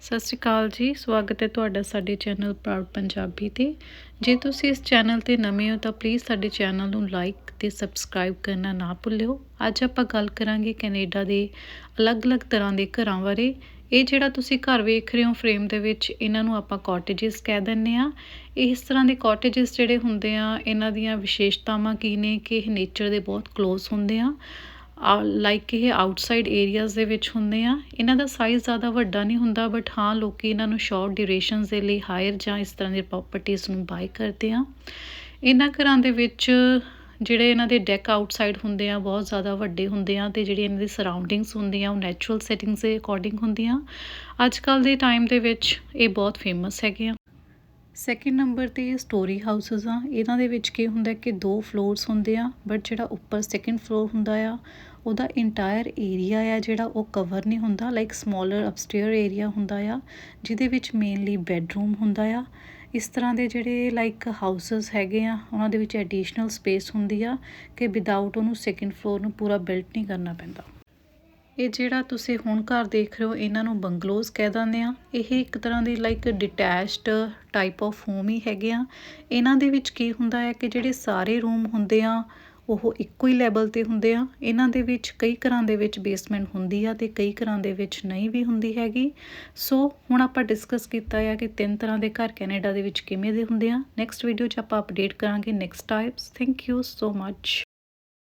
ਸਤਿ ਸ਼੍ਰੀ ਅਕਾਲ ਜੀ। ਸਵਾਗਤ ਹੈ ਤੁਹਾਡਾ ਸਾਡੇ ਚੈਨਲ ਪ੍ਰਾਊਡ ਪੰਜਾਬੀ ਤੇ। ਜੇ ਤੁਸੀਂ ਇਸ ਚੈਨਲ ਤੇ ਨਵੇਂ ਹੋ ਤਾਂ ਪਲੀਜ਼ ਸਾਡੇ ਚੈਨਲ ਨੂੰ ਲਾਈਕ ਤੇ ਸਬਸਕ੍ਰਾਈਬ ਕਰਨਾ ਨਾ ਭੁੱਲਿਓ। ਅੱਜ ਆਪਾਂ ਗੱਲ ਕਰਾਂਗੇ ਕੈਨੇਡਾ ਦੇ ਅਲੱਗ-ਅਲੱਗ ਤਰ੍ਹਾਂ ਦੇ ਘਰਾਂ ਬਾਰੇ। ਇਹ ਜਿਹੜਾ ਤੁਸੀਂ ਘਰ ਵੇਖ ਰਹੇ ਹੋ ਫਰੇਮ ਦੇ ਵਿੱਚ, ਇਹਨਾਂ ਨੂੰ ਆਪਾਂ ਕਾਟੇजेस ਕਹਿ ਦਿੰਨੇ ਆ ਇਸ ਤਰ੍ਹਾਂ ਦੇ ਕਾਟੇजेस ਜਿਹੜੇ ਹੁੰਦੇ ਆ, ਇਹਨਾਂ ਦੀਆਂ ਵਿਸ਼ੇਸ਼ਤਾਵਾਂ ਕੀ ਨੇ ਕਿ ਇਹ ਨੇਚਰ ਦੇ ਬਹੁਤ ক্লোਜ਼ ਹੁੰਦੇ ਆ। ਲਾਈਕ ਇਹ ਆਊਟਸਾਈਡ ਏਰੀਆਜ਼ ਦੇ ਵਿੱਚ ਹੁੰਦੇ ਆ। ਇਹਨਾਂ ਦਾ ਸਾਈਜ਼ ਜ਼ਿਆਦਾ ਵੱਡਾ ਨਹੀਂ ਹੁੰਦਾ ਬਟ ਹਾਂ, ਲੋਕੀ ਇਹਨਾਂ ਨੂੰ ਸ਼ਾਰਟ ਡਿਊਰੇਸ਼ਨਸ ਦੇ ਲਈ ਹਾਇਰ ਜਾਂ ਇਸ ਤਰ੍ਹਾਂ ਦੀ ਪ੍ਰਾਪਰਟੀਆਂ ਨੂੰ ਬਾਈ ਕਰਦੇ ਆ। ਇਹਨਾਂ ਘਰਾਂ ਦੇ ਵਿੱਚ ਜਿਹੜੇ ਇਹਨਾਂ ਦੇ ਡੈਕ ਆਊਟਸਾਈਡ ਹੁੰਦੇ ਆ, ਬਹੁਤ ਜ਼ਿਆਦਾ ਵੱਡੇ ਹੁੰਦੇ ਆ ਤੇ ਜਿਹੜੀ ਇਹਨਾਂ ਦੀ ਸਰਾਊਂਡਿੰਗਸ ਹੁੰਦੀਆਂ, ਉਹ ਨੈਚੁਰਲ ਸੈਟਿੰਗਸ ਦੇ ਅਕੋਰਡਿੰਗ ਹੁੰਦੀਆਂ। ਅੱਜ ਕੱਲ ਦੇ ਟਾਈਮ ਦੇ ਵਿੱਚ ਇਹ ਬਹੁਤ ਫੇਮਸ ਹੈਗੇ ਆ। ਸੈਕਿੰਡ ਨੰਬਰ ਤੇ ਸਟੋਰੀ ਹਾਊਸਸ ਆ। ਇਹਨਾਂ ਦੇ ਵਿੱਚ ਕੀ ਹੁੰਦਾ ਕਿ ਦੋ ਫਲੋਰਸ ਹੁੰਦੇ ਆ ਬਟ ਜਿਹੜਾ ਉੱਪਰ ਸੈਕਿੰਡ ਫਲੋਰ ਹੁੰਦਾ ਆ, ਉਹਦਾ ਇੰਟਾਇਰ ਏਰੀਆ ਆ ਜਿਹੜਾ ਉਹ ਕਵਰ ਨਹੀਂ ਹੁੰਦਾ ਲਾਈਕ ਸਮਾਲਰ ਅਪਸਟੇਅਰ ਏਰੀਆ ਹੁੰਦਾ ਆ, ਜਿਹਦੇ ਵਿੱਚ ਮੇਨਲੀ ਬੈੱਡਰੂਮ ਹੁੰਦਾ ਆ। ਇਸ ਤਰ੍ਹਾਂ ਦੇ ਜਿਹੜੇ ਲਾਈਕ ਹਾਊਸਸ ਹੈਗੇ ਆ, ਉਹਨਾਂ ਦੇ ਵਿੱਚ ਐਡੀਸ਼ਨਲ ਸਪੇਸ ਹੁੰਦੀ ਆ ਕਿ ਵਿਦਆਊਟ ਉਹਨੂੰ ਸੈਕਿੰਡ ਫਲੋਰ ਨੂੰ ਪੂਰਾ ਬਿਲਟ ਨਹੀਂ ਕਰਨਾ ਪੈਂਦਾ। ਇਹ ਜਿਹੜਾ ਤੁਸੀਂ ਹੁਣ ਘਰ ਦੇਖ ਰਹੇ ਹੋ, ਇਹਨਾਂ ਨੂੰ ਬੰਗਲੋਜ਼ ਕਹਿ ਦਿੰਦੇ ਆ ਇਹ ਇੱਕ ਤਰ੍ਹਾਂ ਦੀ like detached type of home ਹੀ ਹੈਗੇ ਆ। ਇਹਨਾਂ ਦੇ ਵਿੱਚ ਕੀ ਹੁੰਦਾ ਹੈ ਕਿ ਜਿਹੜੇ ਸਾਰੇ ਰੂਮ ਹੁੰਦੇ ਆ, ਉਹ ਇੱਕੋ ਹੀ ਲੈਵਲ ਤੇ ਹੁੰਦੇ ਆ। ਇਹਨਾਂ ਦੇ ਵਿੱਚ ਕਈ ਘਰਾਂ ਦੇ ਵਿੱਚ ਬੇਸਮੈਂਟ ਹੁੰਦੀ ਆ ਤੇ ਕਈ ਘਰਾਂ ਦੇ ਵਿੱਚ ਨਹੀਂ ਵੀ ਹੁੰਦੀ ਹੈਗੀ। ਸੋ ਹੁਣ ਆਪਾਂ ਡਿਸਕਸ ਕੀਤਾ ਆ ਕਿ ਤਿੰਨ ਤਰ੍ਹਾਂ ਦੇ ਘਰ ਕੈਨੇਡਾ ਦੇ ਵਿੱਚ ਕਿਵੇਂ ਦੇ ਹੁੰਦੇ ਆ। ਨੈਕਸਟ ਵੀਡੀਓ 'ਚ ਆਪਾਂ ਅਪਡੇਟ ਕਰਾਂਗੇ next types thank you so much